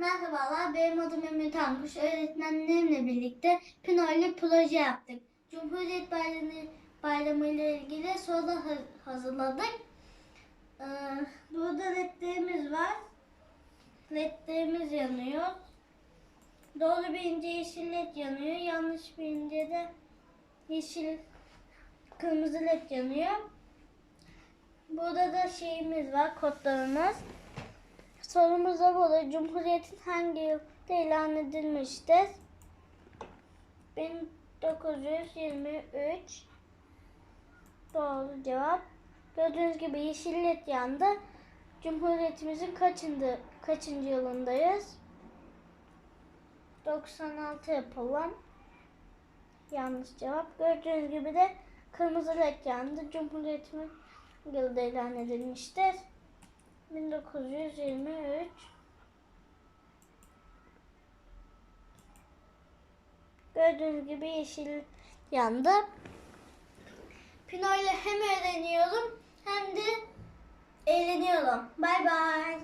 Merhabalar, benim adım Mehmet Ankuş. Öğretmenlerimle birlikte Pino ile proje yaptık. Cumhuriyet Bayramı, Bayramı ile ilgili soru ha- hazırladık. Ee, burada ledlerimiz var. Ledlerimiz yanıyor. Doğru bilince yeşil led yanıyor. Yanlış bilince de yeşil kırmızı led yanıyor. Burada da şeyimiz var, kodlarımız. Sorumuz da. Cumhuriyetin hangi yılda ilan edilmiştir? 1923 Doğru cevap. Gördüğünüz gibi yeşil led yandı. Cumhuriyetimizin kaçıncı, kaçıncı yılındayız? 96 yapalım. Yanlış cevap. Gördüğünüz gibi de kırmızı led yandı. Cumhuriyetimin yılda ilan edilmiştir. 1923 Gördüğünüz gibi yeşil yandı. Pino ile hem öğreniyorum hem de eğleniyorum. Bay bay.